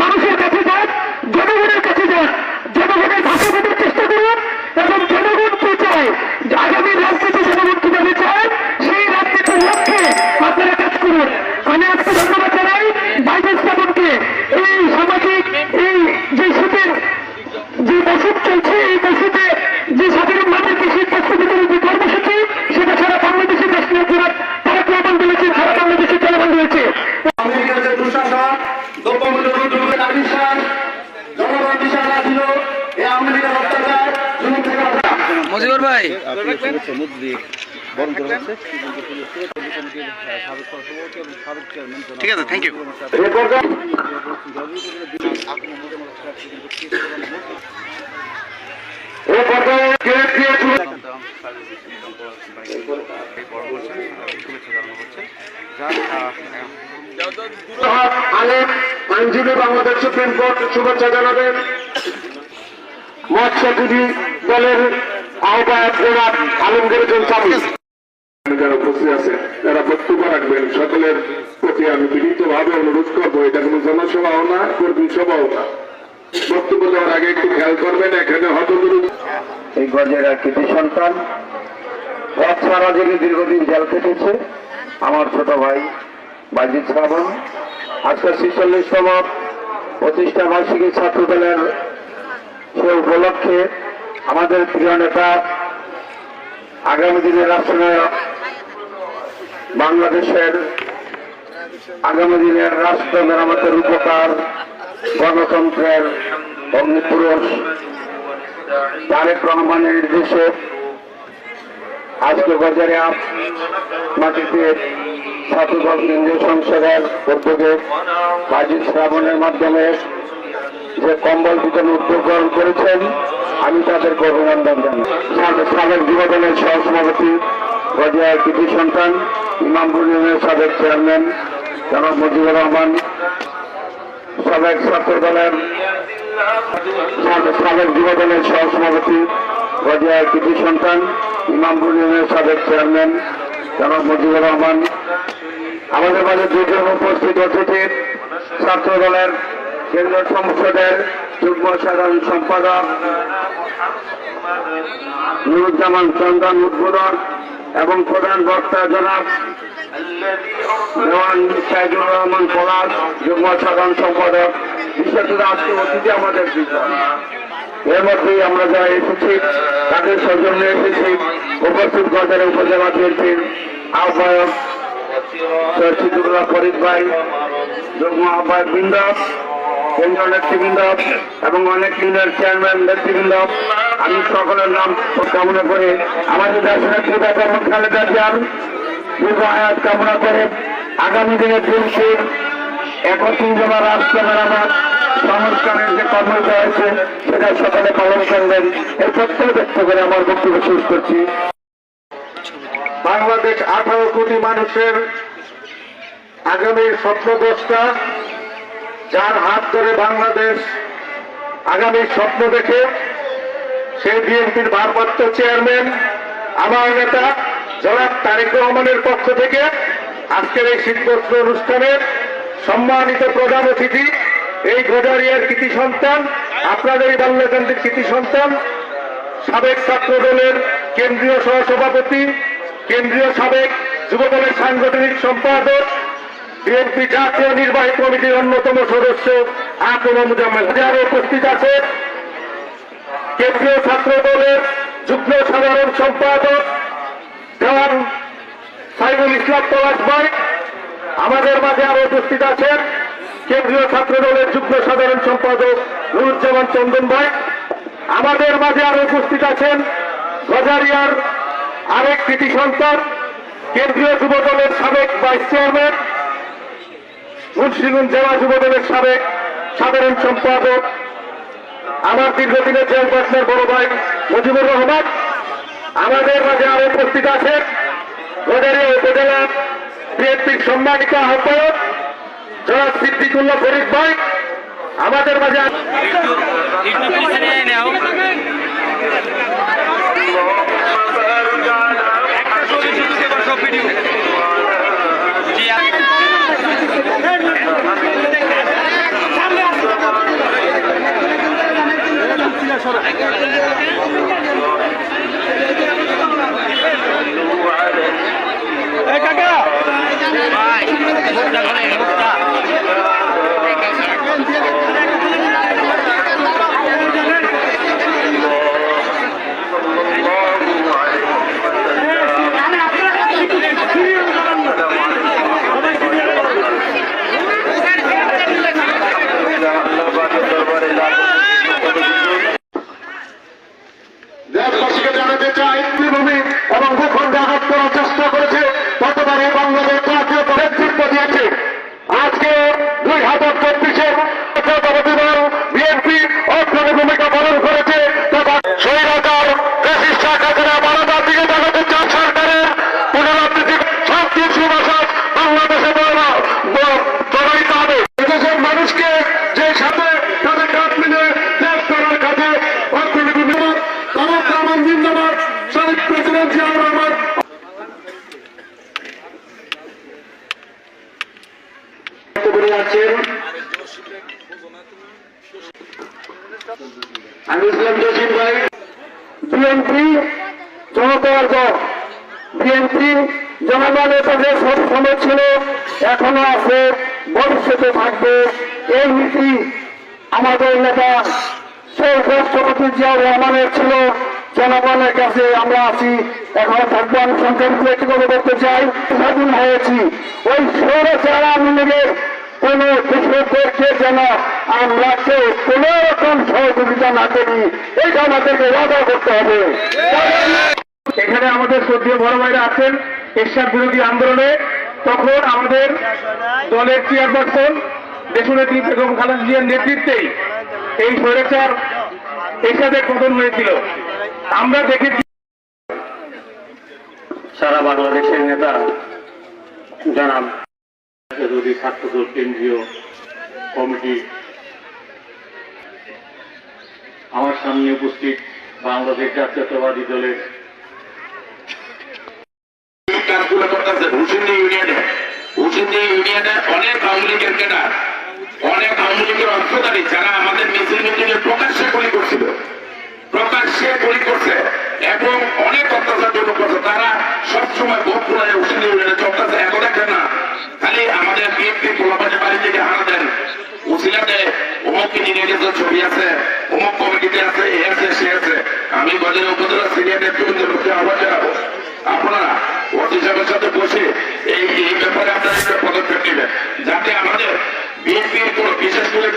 মানুষের ভাই। ঠিক আছে থ্যাংক ইউ আলেম আইনজীবী বাংলাদেশ সুপ্রিম কোর্ট শুভেচ্ছা জানাবেন। মৎস্যজীবী দলের বক্তব্য রাখবেন, সকলের প্রতি আমি করব, এটা আগে করবেন, এখানে এই সন্তান। দীর্ঘদিন জেল কেটেছে আমার ছোট ভাই বাজিদ শ্রাবণ। আজকে ছিচল্লিশতম প্রতিষ্ঠা বার্ষিকী ছাত্র দলের সে উপলক্ষে আমাদের প্রিয় নেতা আগামী দিনের রাষ্ট্রনায়ক বাংলাদেশের আগামী দিনের রাষ্ট্র মেরামতের উপকার, গণতন্ত্রের অগ্নিপুরুষ তারেক রহমানের নির্দেশে আজকে বাজারে মাটিতে ছাত্রদল কেন্দ্রীয় সংসদের উদ্যোগে বাজিদ শ্রাবণের মাধ্যমে যে কম্বল বিতরণ উদ্যোগ গ্রহণ করেছেন আমি তাদেরকে অভিনন্দন জানাই। সাবেক- সাবেক যুবদলের সহসভাপতি গজিয়ার কৃতি সন্তান ইমামপুর ইউনিয়নের সাবেক চেয়ারম্যান জনাব মুজিবুর রহমান, সাবেক ছাত্র দলের সাবেক- সাবেক যুবদলের সহসভাপতি গজিয়ার কৃতি সন্তান ইমামপুর ইউনিয়নের সাবেক চেয়ারম্যান জনাব মুজিবুর রহমান। আমাদের মাঝে দুজন উপস্থিত অতিথি, ছাত্র দলের কেন্দ্রীয় সংসদের যুগ্ম সাধারণ সম্পাদক নুরুজ্জামান চন্দন উদ্বোধন এবং প্রধান বক্তা জনাব দেওয়ান সাইদুর রহমান পলাশ, যুগ্ম সাধারণ সম্পাদক, বিশেষ আজকে অতিথি আমাদের এর মধ্যেই আমরা যারা এসেছি, তাদের সৌজন্যে এসেছি, উপস্থিত গজারে উপজেলা বিএনপির আহ্বায়ক সৈয়দুল্লাহ ফরিদ ভাই, যুগ্ম আহ্বায়ক বৃন্দ এবং অনেক চেয়ারম্যান নেতৃবৃন্দ। আমি সকলের নাম কামনা করে আমাদের দেশের আয়াত কামনা করে আগামী দিনের দিনটির একত্রিশ জমা রাষ্ট্র মেরামত সংস্কারের যে সেটা সকলে পালন করবেন। এই ব্যক্ত করে আমার বক্তব্য শেষ করছি। বাংলাদেশ আঠারো কোটি মানুষের আগামী স্বপ্নদ্রষ্টা যার হাত ধরে বাংলাদেশ আগামী স্বপ্ন দেখে সেই বিএনপির ভারপ্রাপ্ত চেয়ারম্যান, আমার নেতা জনাব তারেক রহমানের পক্ষ থেকে আজকের এই শীতবস্ত্র অনুষ্ঠানের সম্মানিত প্রধান অতিথি, এই গোদারিয়ার কৃতি সন্তান আপনাদের এই বাল্যকান্তির কৃতি সন্তান, সাবেক ছাত্র দলের কেন্দ্রীয় সহসভাপতি, কেন্দ্রীয় সাবেক যুব দলের সাংগঠনিক সম্পাদক বিএনপি জাতীয় নির্বাহী কমিটির অন্যতম সদস্য আকম মুজাম্মেল যারা উপস্থিত আছে কেন্দ্রীয় ছাত্র দলের যুগ্ম সাধারণ সম্পাদক সাইবুল ইসলাম পলাশ ভাই। আমাদের মাঝে আরও উপস্থিত আছেন কেন্দ্রীয় ছাত্র দলের যুগ্ম সাধারণ সম্পাদক নুরুজ্জামান চন্দন ভাই। আমাদের মাঝে আরও উপস্থিত আছেন গজারিয়ার আরেক কৃতি সন্তান, কেন্দ্রীয় যুব দলের সাবেক ভাইস চেয়ারম্যান মুন্সিগঞ্জ জেলা যুব দলের সাবেক সাধারণ সম্পাদক, আমার দীর্ঘদিনের জেল পার্টনার বড় ভাই মুজিবুর রহমান। আমাদের মাঝে আরও উপস্থিত আছেন গজারিয়া উপজেলা বিএনপির সম্মানিত আহ্বায়ক জনাব সিদ্দিকুল্লাহ ফরিদ ভাই। আমাদের মাঝে বিএনপি জনতার দল। বিএনপি জনগণের কাছে সব সময় ছিল, এখনও আছে, ভবিষ্যতে থাকবে। এই নীতি আমাদের নেতা সেই রাষ্ট্রপতি জিয়াউর রহমানের ছিল। জনগণের কাছে আমরা আছি, এখন থাকব। আমি সংখ্যালঘু একটি বলতে চাই, স্বাধীন হয়েছি। ওই সৌরচার আওয়ামী লীগের কোন কৃষকদেরকে যেন আমরা কেউ কোন রকম সহযোগিতা না করি, এটা আমাদেরকে ওয়াদা করতে হবে। এখানে আমাদের শ্রদ্ধীয় বড় ভাইরা আছেন, এরশাদ বিরোধী আন্দোলনে। তখন আমাদের দলের চেয়ারপারসন দেশনেত্রী বেগম খালেদা জিয়ার নেতৃত্বেই এই স্বৈরাচার এরশাদের পতন হয়েছিল। আমরা দেখেছি সারা বাংলাদেশের নেতা জানান আমার সামনে উপস্থিত বাংলাদেশ জাতীয়তাবাদী দলের অনেক যারা আমাদের প্রকাশ্যে গুলি করছিল। করছে এবং অনেক অত্যাচার জন্য করছে তারা সবসময় ভোট করে হুসিন্দি ইউনিয়নে চলতেছে এখন দেখেন না খালি আমাদের বিএনপি পোলাপাটি বাড়ি থেকে হারা দেন উসিলাতে অমুককে নিয়ে গেছে ছবি আছে অমুক কমিটিতে আছে এ আছে সে আছে আমি বাজারে উপজেলা সিনিয়র নেতৃবৃন্দের লোককে আহ্বান জানাব। আপনারা অতি সাহেবের সাথে বসে এই এই ব্যাপারে আপনারা একটা পদক্ষেপ নেবেন যাতে আমাদের বিএনপির কোনো বিশেষ করে